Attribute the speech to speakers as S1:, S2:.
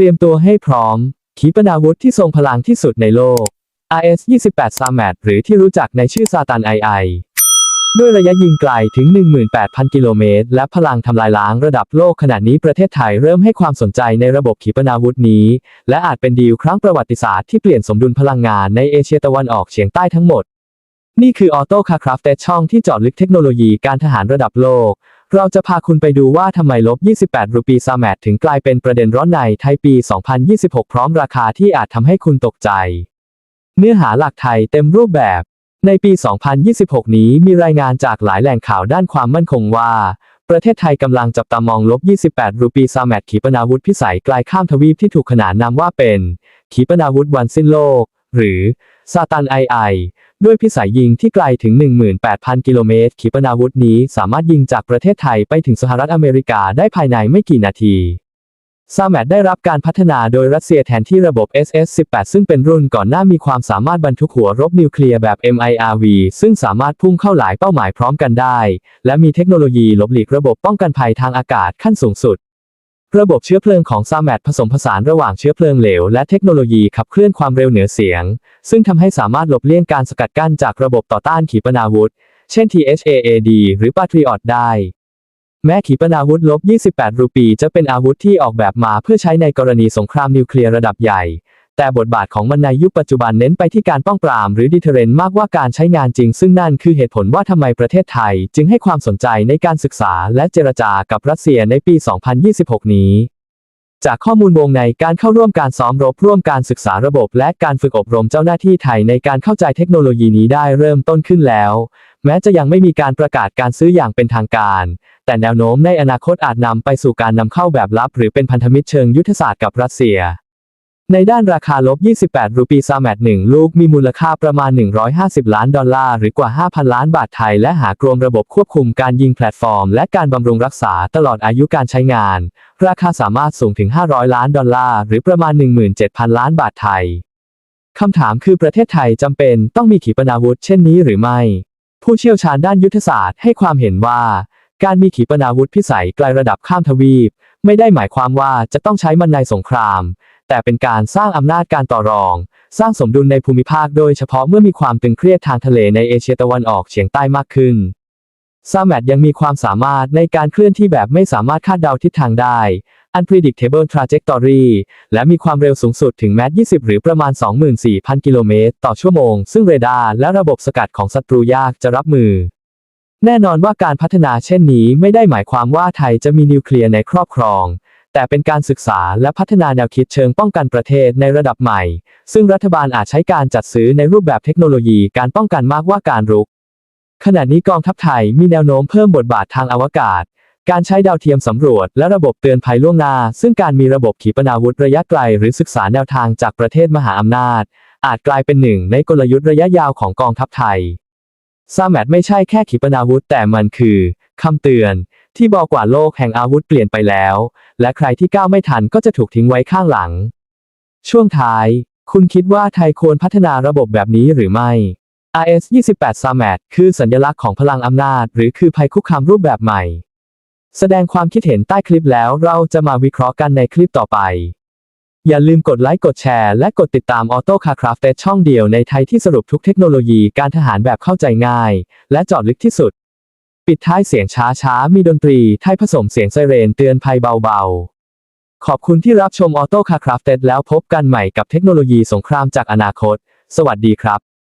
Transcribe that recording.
S1: ตรียมตัวให้พร้อม ขีปนาวุธที่ทรงพลังที่สุดในโลก RS-28 SAMAT หรือที่รู้จักในชื่อซาตานไอไอด้วยระยะยิงไกลถึง 18,000 กิโลเมตร และพลังทำลายล้างระดับโลกขณะนี้ประเทศไทยเริ่มให้ความสนใจในระบบขีปนาวุธนี้ และอาจเป็นดีลครั้งประวัติศาสตร์ที่เปลี่ยนสมดุลพลังงานในเอเชียตะวันออกเฉียงใต้ทั้งหมด นี่คือออโต้คาคราฟเตช่องที่จาะลึกเทคโนโลยีการทหารระดับโลก เราจะพาคุณไปดูว่าทำไมลบ 28 รูปีซาแมทถึงกลายเป็นประเด็นร้อนในไทยปี 2026 พร้อมราคาที่อาจทำให้คุณตกใจ เนื้อหาหลักไทยเต็มรูปแบบ ในปี 2026 นี้มีรายงานจากหลายแหล่งข่าวด้านความมั่นคงว่า ประเทศไทยกำลังจับตามองลบ 28 รูปีซาแมทขีปนาวุธพิสัยไกลข้ามทวีปที่ถูกขนานนามว่าเป็น ขีปนาวุธวันสิ้นโลก หรือซาตันไอไอด้วยพิสัยยิงที่ไกลถึง 18,000 กิโลเมตร ขีปนาวุธนี้สามารถยิงจากประเทศไทยไปถึงสหรัฐอเมริกาได้ภายในไม่กี่นาทีซาแมทได้รับการพัฒนาโดยรัสเซียแทนที่ระบบ SS-18 ซึ่งเป็นรุ่นก่อนหน้ามีความสามารถบรรทุกหัวรบนิวเคลียร์แบบ MIRV ซึ่งสามารถพุ่งเข้าหลายเป้าหมายพร้อมกันได้ และมีเทคโนโลยีหลบหลีกระบบป้องกันภัยทางอากาศขั้นสูงสุด ระบบเชื้อเพลิงของซาแมทผสมผสานระหว่างเชื้อเพลิงเหลวและเทคโนโลยีขับเคลื่อนความเร็วเหนือเสียง ซึ่งทำให้สามารถหลบเลี่ยงการสกัดกั้นจากระบบต่อต้านขีปนาวุธ เช่น THAAD หรือ Patriot ได้ แม้ขีปนาวุธลบ 28 รูปี จะเป็นอาวุธที่ออกแบบมาเพื่อใช้ในกรณีสงครามนิวเคลียร์ระดับใหญ่ แต่บทบาทของมันในยุคปัจจุบันเน้นไปที่การป้องปราม หรือดิเทเรนมากกว่าการใช้งานจริง ซึ่งนั่นคือเหตุผลว่าทำไมประเทศไทย จึงให้ความสนใจในการศึกษาและเจรจากับรัสเซียในปี 2026 นี้จากข้อมูลวงในการเข้าร่วมการซ้อมรบร่วมการศึกษาระบบ และการฝึกอบรมเจ้าหน้าที่ไทยในการเข้าใจเทคโนโลยีนี้ได้เริ่มต้นขึ้นแล้ว แม้จะยังไม่มีการประกาศการซื้ออย่างเป็นทางการ แต่แนวโน้มในอนาคตอาจนำไปสู่การนำเข้าแบบลับ หรือเป็นพันธมิตรเชิงยุทธศาสตร์กับรัสเซีย ในด้านราคาลบ 28 รูปีซาแมท1ลูกมีมูลค่าประมาณ 150 ล้านดอลลาร์ หรือกว่า 5,000 ล้านบาทไทย และหากรวมระบบควบคุมการยิงแพลตฟอร์ม และการบำรุงรักษาตลอดอายุการใช้งาน ราคาสามารถสูงถึง 500 ล้านดอลลาร์ หรือประมาณ 17,000 ล้านบาทไทย คำถามคือประเทศไทยจำเป็นต้องมีขีปนาวุธเช่นนี้หรือไม่ ผู้เชี่ยวชาญด้านยุทธศาสตร์ให้ความเห็นว่าการมีขีปนาวุธพิสัยไกลระดับข้ามทวีป ไม่ได้หมายความว่าจะต้องใช้มันในสงคราม แต่เป็นการสร้างอำนาจการต่อรอง สร้างสมดุลในภูมิภาคโดยเฉพาะเมื่อมีความตึงเครียดทางทะเลในเอเชียตะวันออกเฉียงใต้มากขึ้นซาแมทยังมีความสามารถในการเคลื่อนที่แบบไม่สามารถคาดเดาทิศทางได้ unpredictable trajectory และมีความเร็วสูงสุดถึงแมต20 หรือประมาณ 24,000 กิโลเมตรต่อชั่วโมง ซึ่งเรดาร์และระบบสกัดของศัตรูยากจะรับมือ แน่นอนว่าการพัฒนาเช่นนี้ไม่ได้หมายความว่าไทยจะมีนิวเคลียร์ในครอบครอง แต่เป็นการศึกษาและพัฒนาแนวคิดเชิงป้องกันประเทศในระดับใหม่ ซึ่งรัฐบาลอาจใช้การจัดซื้อในรูปแบบเทคโนโลยีการป้องกันมากว่าการรุก ขณะนี้กองทัพไทยมีแนวโน้มเพิ่มบทบาททางอวกาศ การใช้ดาวเทียมสำรวจและระบบเตือนภัยล่วงหน้า ซึ่งการมีระบบขีปนาวุธระยะไกล หรือศึกษาแนวทางจากประเทศมหาอำนาจ อาจกลายเป็นหนึ่งในกลยุทธ์ระยะยาวของกองทัพไทยซาแมทไม่ใช่แค่ขีปนาวุธแต่มันคือคำเตือน ที่บอกว่าโลกแห่งอาวุธเปลี่ยนไปแล้ว และใครที่ก้าวไม่ทันก็จะถูกทิ้งไว้ข้างหลัง ช่วงท้าย คุณคิดว่าไทยควรพัฒนาระบบแบบนี้หรือไม่ RS-28 SAMAT คือสัญลักษณ์ของพลังอำนาจ หรือคือภัยคุกคามรูปแบบใหม่ แสดงความคิดเห็นใต้คลิปแล้วเราจะมาวิเคราะห์กันในคลิปต่อไป อย่าลืมกดไลค์กดแชร์และกดติดตาม Auto Car Craft ช่องเดียวในไทยที่สรุปทุกเทคโนโลยีการทหารแบบเข้าใจง่าย และเจาะลึกที่สุด ปิดท้ายเสียงช้าๆมีดนตรีไทยผสมเสียงไซเรนเตือนภัยเบาๆ ขอบคุณที่รับชมออโต้คาคราฟเต็ดแล้วพบกันใหม่กับเทคโนโลยีสงครามจากอนาคต สวัสดีครับ